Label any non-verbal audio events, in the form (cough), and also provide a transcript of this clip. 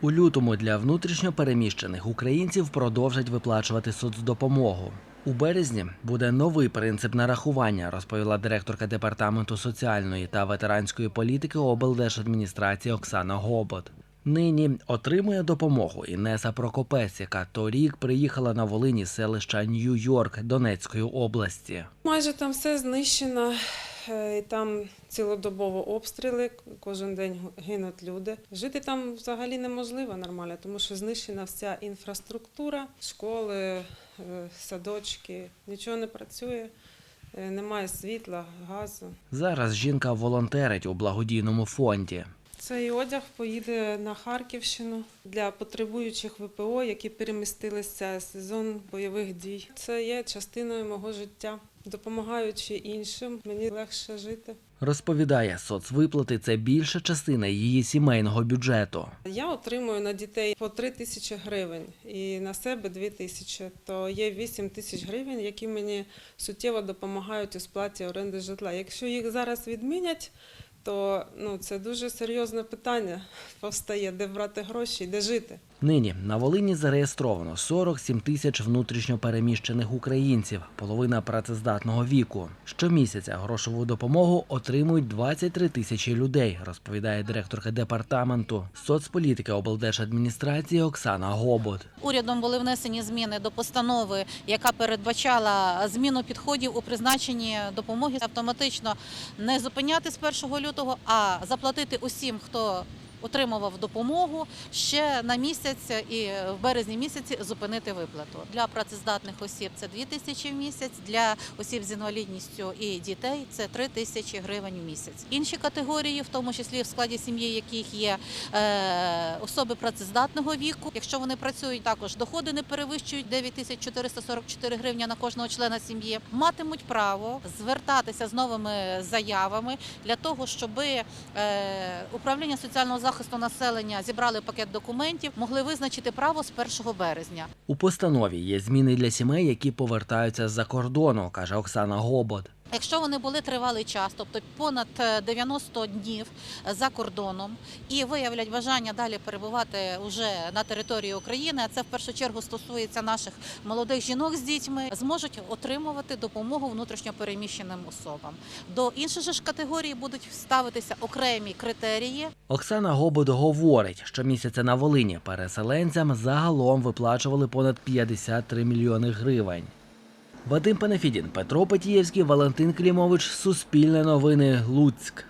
У лютому для внутрішньо переміщених українців продовжать виплачувати соцдопомогу. У березні буде новий принцип нарахування, розповіла директорка департаменту соціальної та ветеранської політики облдержадміністрації Оксана Гобот. Нині отримує допомогу Інеса Прокопець, яка торік приїхала на Волині селища Нью-Йорк Донецької області. Майже там все знищено. Е, Там цілодобово обстріли, кожен день гинуть люди. Жити там взагалі неможливо нормально, тому що знищена вся інфраструктура, школи, е, садочки, нічого не працює, е, немає світла, газу. Зараз жінка волонтерить у благодійному фонді. Цей одяг поїде на Харківщину для потребуючих ВПО, які перемістилися з сезон бойових дій. Це є частиною мого життя. Допомагаючи іншим, мені легше жити. Розповідає, соцвиплати це більша частина її сімейного бюджету. Я отримую на дітей по 3 тисячі гривень і на себе 2 тисячі. То є 8 тисяч гривень, які мені суттєво допомагають у сплаті оренди житла. Якщо їх зараз відмінять, то ну, це дуже серйозне питання (laughs) повстає, де брати гроші, і де жити. Нині на Волині зареєстровано 47 тисяч внутрішньо переміщених українців, половина працездатного віку. Щомісяця грошову допомогу отримують 23 тисячі людей, розповідає директорка департаменту соцполітики облдержадміністрації Оксана Гобот. Урядом були внесені зміни до постанови, яка передбачала зміну підходів у призначенні допомоги автоматично не зупиняти з 1 лютого, а заплатити усім, хто отримував допомогу ще на місяць і в березні місяці зупинити виплату. Для працездатних осіб це 2 тисячі в місяць, для осіб з інвалідністю і дітей це 3 тисячі гривень в місяць. Інші категорії, в тому числі в складі сім'ї, яких є е, особи працездатного віку. Якщо вони працюють, також доходи не перевищують 9444 гривня на кожного члена сім'ї, матимуть право звертатися з новими заявами для того, щоб е, управління соціального захисту населення зібрали пакет документів, могли визначити право з 1 березня. У постанові є зміни для сімей, які повертаються з-за кордону, каже Оксана Гобот. Якщо вони були тривалий час, тобто понад е, 90 днів е, за кордоном, і виявлять бажання далі перебувати вже на території України, а це в першу чергу стосується наших молодих жінок з дітьми, зможуть отримувати допомогу внутрішньопереміщеним особам. До інших ж категорій будуть ставитися окремі критерії, Оксана Гобот говорить, що місяця на Волині переселенцям загалом виплачували понад 53 мільйони гривень. Вадим Панафідін, Петро Петієвський, Валентин Клімович, Суспільне новини, Луцьк.